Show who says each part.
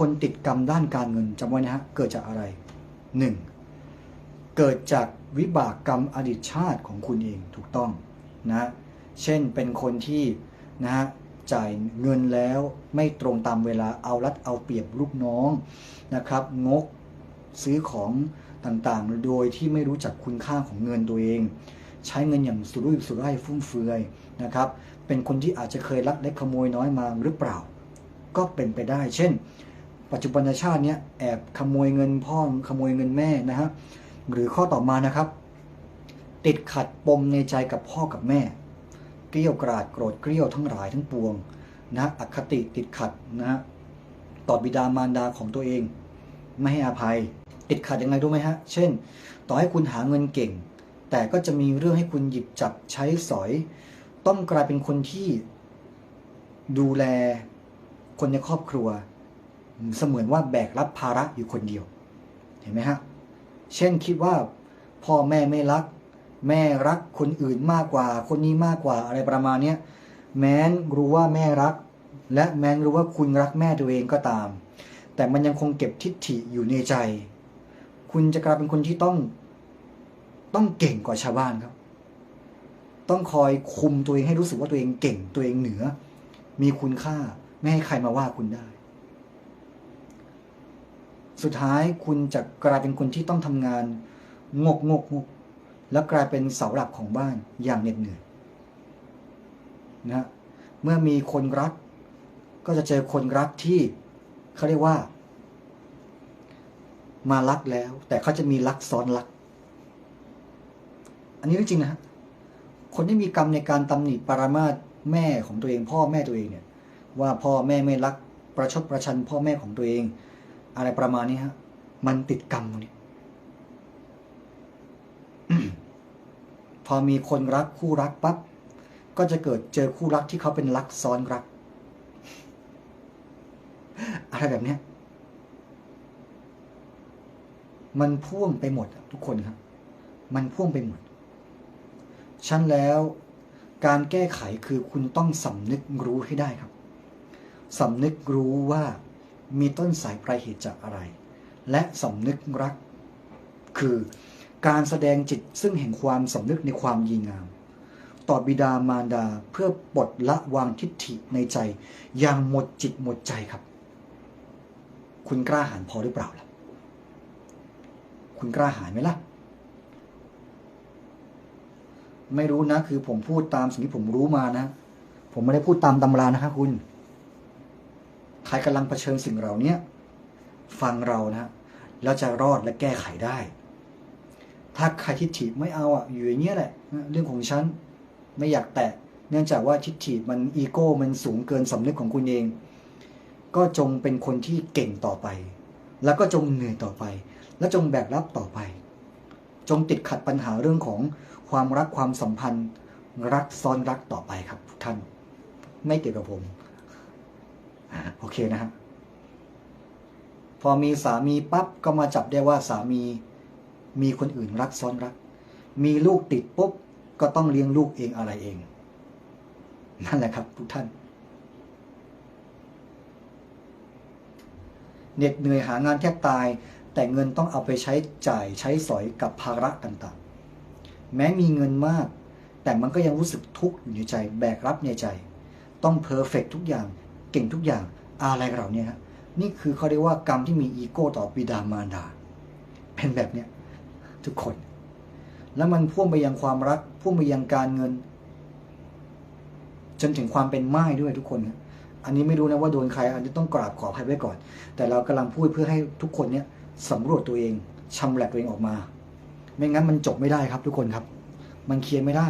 Speaker 1: คนติดกรรมด้านการเงินจำไว้นะฮะเกิดจากอะไรหนึ่งเกิดจากวิบากกรรมอดีตชาติของคุณเองถูกต้องนะเช่นเป็นคนที่นะฮะจ่ายเงินแล้วไม่ตรงตามเวลาเอารัดเอาเปรียบลูกน้องนะครับงกซื้อของต่างๆ โดยที่ไม่รู้จักคุณค่าของเงินตัวเอง ใช้เงินอย่างสุรุ่ยสุร่ายฟุ่มเฟือยนะครับเป็นคนที่อาจจะเคยลักเล็กขโมยน้อยมาหรือเปล่า ก็เป็นไปได้ เช่น ปัจจุบันชาติเนี้ยแอบขโมยเงินพ่อขโมยเงินแม่นะฮะหรือข้อต่อมานะครับ ติดขัดปมในใจกับพ่อกับแม่ เกลี้ยวกราดโกรธเกลี้ยวทั้งหลายทั้งปวงนะอคติติดขัดนะฮะต่อบิดามารดาของตัวเอง ไม่ให้อภัย ติดขัดยังไงรู้ไหมฮะ เช่น ต่อให้คุณหาเงินเก่ง แต่ก็จะมีเรื่องให้คุณหยิบจับใช้สอย ต้องกลายเป็นคนที่ดูแลคนในครอบครัว เสมือนว่าแบกรับภาระอยู่คนเดียว เห็นไหมฮะ เช่นคิดว่าพ่อแม่ไม่รัก แม่รักคนอื่นมากกว่า คนนี้มากกว่าอะไรประมาณเนี้ยแม้นรู้ว่าแม่รัก และแม้นรู้ว่าคุณรักแม่ตัวเองก็ตาม แต่มันยังคงเก็บทิฏฐิอยู่ในใจ คุณจะกลายเป็นคนที่ต้อง ต้องเก่งกว่าชาวบ้านครับ ต้องคอยคุมตัวเองให้รู้สึกว่าตัวเองเก่งตัวเองเหนือ มีคุณค่าไม่ให้ใครมาว่าคุณได้ สุดท้ายคุณจะกลายเป็นคนที่ต้องทำงานงกงกงกแล้วกลายเป็นเสาหลักของบ้านอย่างเหน็ดเหนื่อยนะฮะเมื่อมีคนรัก ก็จะเจอคนรักที่เขาเรียกว่า มารักแล้ว แต่เขาจะมีรักซ้อนรัก อันนี้เรื่องจริงนะฮะคนที่มีกรรมในการตำหนิปรามาสแม่ของตัวเอง พ่อแม่ตัวเองเนี่ย ว่าพ่อแม่ไม่รักประชดประชันพ่อแม่ของตัวเอง อะไรประมาณนี้ฮะ มันติดกรรมตรงนี้พอมีคนรักคู่รักปั๊บก็จะเกิดเจอคู่รักที่เขาเป็นรักซ้อนรัก อะไรแบบเนี้ยมันพ่วงไปหมดทุกคนครับ มันพ่วงไปหมดชั้นแล้วการแก้ไขคือคุณต้องสำนึกรู้ให้ได้ครับสำนึกรู้ว่า มีต้นสายปลายเหตุจากอะไร และสำนึกรัก คือการแสดงจิตซึ่งแห่งความสำนึกในความดีงาม ต่อบิดามารดาเพื่อปลดละวางทิฏฐิในใจ อย่างหมดจิตหมดใจครับ คุณกล้าหาญพอหรือเปล่าล่ะ คุณกล้าหาญไหมล่ะ ไม่รู้นะ คือผมพูดตามสิ่งที่ผมรู้มานะ ผมไม่ได้พูดตามตำรานะครับคุณ ใครกำลังเผชิญสิ่งเหล่านี้ฟังเรานะแล้วจะรอดและแก้ไขได้ ถ้าใครทิฏฐิไม่เอาอะอยู่อย่างเงี้ยแหละเรื่องของฉันไม่อยากแตะ เนื่องจากว่าทิฏฐิมันอีโก้มันสูงเกินสำนึกของคุณเอง ก็จงเป็นคนที่เก่งต่อไป แล้วก็จงเหนื่อยต่อไป และจงแบกรับต่อไป จงติดขัดปัญหาเรื่องของความรักความสัมพันธ์ รักซ้อนรักต่อไปครับทุกท่าน ไม่เกี่ยวกับผม เคนะฮะพอมีสามีปั๊บก็มาจับได้ว่าสามีมีคนอื่นรักซ้อนรัก มีลูกติดปุ๊บก็ต้องเลี้ยงลูกเองอะไรเอง นั่นแหละครับ ทุกท่าน เหน็ดเหนื่อยหางานแทบตาย แต่เงินต้องเอาไปใช้จ่ายใช้สอยกับภาระต่างๆ แม้มีเงินมาก แต่มันก็ยังรู้สึกทุกข์อยู่ในใจ แบกรับในใจ ต้องเพอร์เฟกทุกอย่าง เก่งทุกอย่าง อะไรกับเราเนี่ยฮะนี่คือเขาเรียกว่ากรรมที่มีอีโก้ต่อบิดามารดา เป็นแบบเนี้ยทุกคน แล้วมันพ่วงไปยังความรักพ่วงไปยังการเงิน จนถึงความเป็นไม้ด้วยทุกคนนะอันนี้ไม่รู้นะว่าโดนใคร อันนี้ต้องกราบขออภัยไว้ก่อน แต่เรากำลังพูดเพื่อให้ทุกคนเนี้ยสำรวจตัวเองชำแหละตัวเองออกมา ไม่งั้นมันจบไม่ได้ครับทุกคนครับ มันเคลียร์ไม่ได้